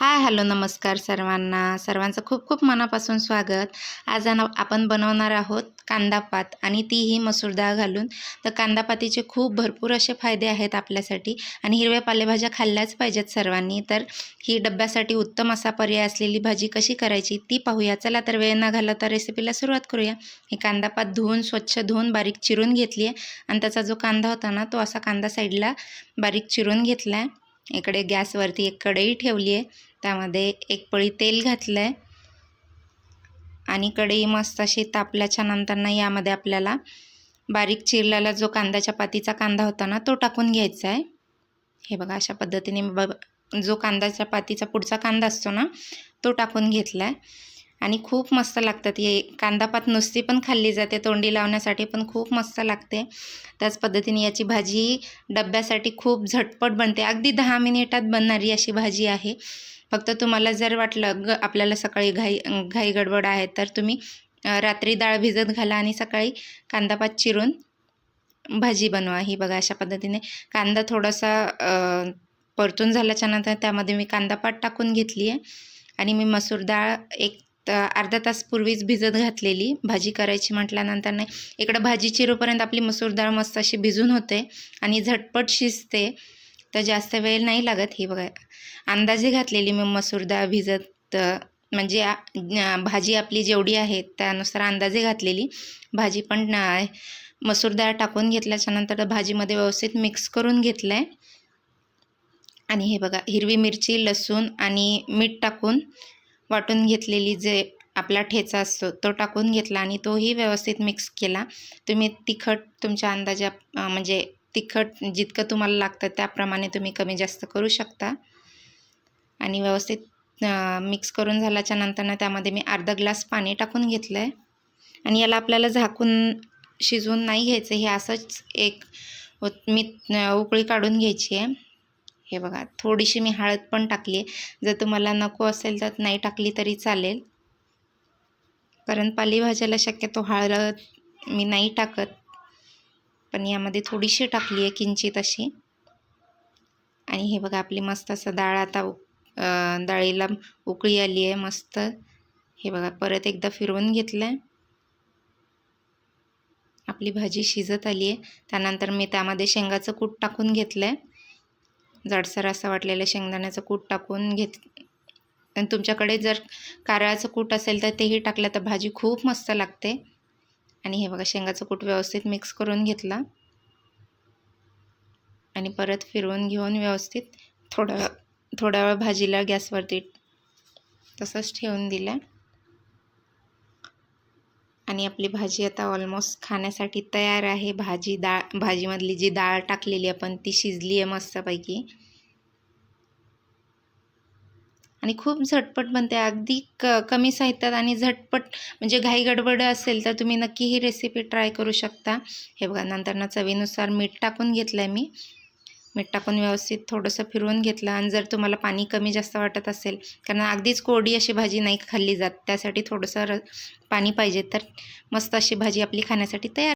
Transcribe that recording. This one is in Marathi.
हाय हॅलो नमस्कार सर्वांना. सर्वांचं खूप खूप मनापासून स्वागत. आज आपण बनवणार आहोत कांदापात आणि तीही मसूर डाळ घालून. तर कांदापातीचे खूप भरपूर असे फायदे आहेत आपल्यासाठी आणि हिरव्या पालेभाज्या खाल्ल्याच पाहिजेत सर्वांनी. तर ही डब्यासाठी उत्तम असा पर्याय असलेली भाजी कशी करायची ती पाहूया. चला तर वेळ न घालवता रेसिपीला सुरुवात करूया. ही कांदापात धुवून स्वच्छ धुवून बारीक चिरून घेतली आहे आणि त्याचा जो कांदा होता ना तो असा कांदा साईडला बारीक चिरून घेतला आहे इकडे गॅसवरती एक कढई ठेवली आहे. त्यामध्ये एक पळी तेल घातलं आहे आणि कढई मस्त अशी तापल्याच्या नंतरनं यामध्ये आपल्याला बारीक चिरलेला जो कांद्याच्या पातीचा कांदा होता ना तो टाकून घ्यायचा आहे हे बघा अशा पद्धतीने ब जो कांद्याच्या पातीचा पुढचा कांदा असतो ना तो टाकून घेतला आहे आणि खूप मस्त लागतात. हे कांदापात नुसती पण खाल्ली जाते. तोंडी लावण्यासाठी पण खूप मस्त लागते. त्याच पद्धतीने याची भाजी डब्यासाठी खूप झटपट बनते. अगदी दहा मिनिटात बनणारी अशी भाजी आहे. फक्त तुम्हाला जर वाटलं ग आपल्याला सकाळी घाई घाई गडबड आहे तर तुम्ही रात्री डाळ भिजत घाला आणि सकाळी कांदापात चिरून भाजी बनवा. ही बघा अशा पद्धतीने. कांदा थोडासा परतून झाल्याच्यानंतर त्यामध्ये मी कांदापात टाकून घेतली आहे आणि मी मसूर डाळ एक तर अर्धा तास पूर्वीच भिजत घातलेली. भाजी करायची म्हटल्यानंतर नाही इकडं भाजी चिरूपर्यंत आपली मसूर डाळ मस्त अशी भिजून होते आणि झटपट शिजते तर जास्त वेळ नाही लागत. ही बघा अंदाजे घातलेली मी मसूर डाळ भिजत म्हणजे भाजी आपली जेवढी आहे त्यानुसार अंदाजे घातलेली. भाजी पण मसूर डाळ टाकून घेतल्याच्यानंतर भाजीमध्ये व्यवस्थित मिक्स करून घेतलं आहे आणि हे बघा हिरवी मिरची लसूण आणि मीठ टाकून वाटून घेतलेली जे आपला ठेचा असतो तो टाकून घेतला आणि तोही व्यवस्थित मिक्स केला. तुम्ही तिखट तुमच्या अंदाजा म्हणजे तिखट जितकं तुम्हाला लागतं त्याप्रमाणे तुम्ही कमी जास्त करू शकता. आणि व्यवस्थित मिक्स करून झाल्याच्या नंतरनं त्यामध्ये मी अर्धा ग्लास पाणी टाकून घेतलं आहे आणि याला आपल्याला झाकून शिजवून नाही घ्यायचं हे असंच एक मी उकळी काढून घ्यायची आहे हे बघा थोडीशी मी हळद पण टाकली आहे. जर तुम्हाला नको असेल तर नाही टाकली तरी चालेल. कारण पालेभाज्याला शक्यतो हळद मी नाही टाकत. पण यामध्ये थोडीशी टाकली आहे किंचित अशी. आणि हे बघा आपली मस्त असं डाळ आता डाळीला उकळी आली आहे मस्त. हे बघा परत एकदा फिरवून घेतलं आहे आपली भाजी शिजत आली आहे. त्यानंतर मी त्यामध्ये शेंगाचं कूट टाकून घेतलं आहे जाडसर असं वाटलेलं शेंगदाण्याचं कूट टाकून घेत आणि तुमच्याकडे जर कारळाचं कूट असेल तर तेही टाकलं तर भाजी खूप मस्त लागते. आणि हे बघा शेंगाचं कूट व्यवस्थित मिक्स करून घेतला. आणि परत फिरवून घेऊन व्यवस्थित थोडं थोड्या वेळ भाजीला गॅसवरती तसंच ठेवून दिलं. आणि आपली भाजी आता ऑलमोस्ट खाण्यासाठी तयार आहे. भाजी डाळ भाजीमधली जी डाळ टाकलेली आपण ती शिजली आहे मस्तपैकी. आणि खूप झटपट बनते. अगदी क कमी साहित्यात आणि झटपट म्हणजे घाई गडबड असेल तर तुम्ही नक्की ही रेसिपी ट्राय करू शकता. हे बघा नंतर चवीनुसार मीठ टाकून घेतलं आहे मी. मीठ टाकून व्यवस्थित थोडंसं फिरवून घेतलं. आणि जर तुम्हाला पाणी कमी जास्त वाटत असेल कारण अगदीच कोरडी अशी भाजी नाही खाल्ली जात त्यासाठी थोडंसं पाणी पाहिजे. तर मस्त अशी भाजी आपली खाण्यासाठी तयार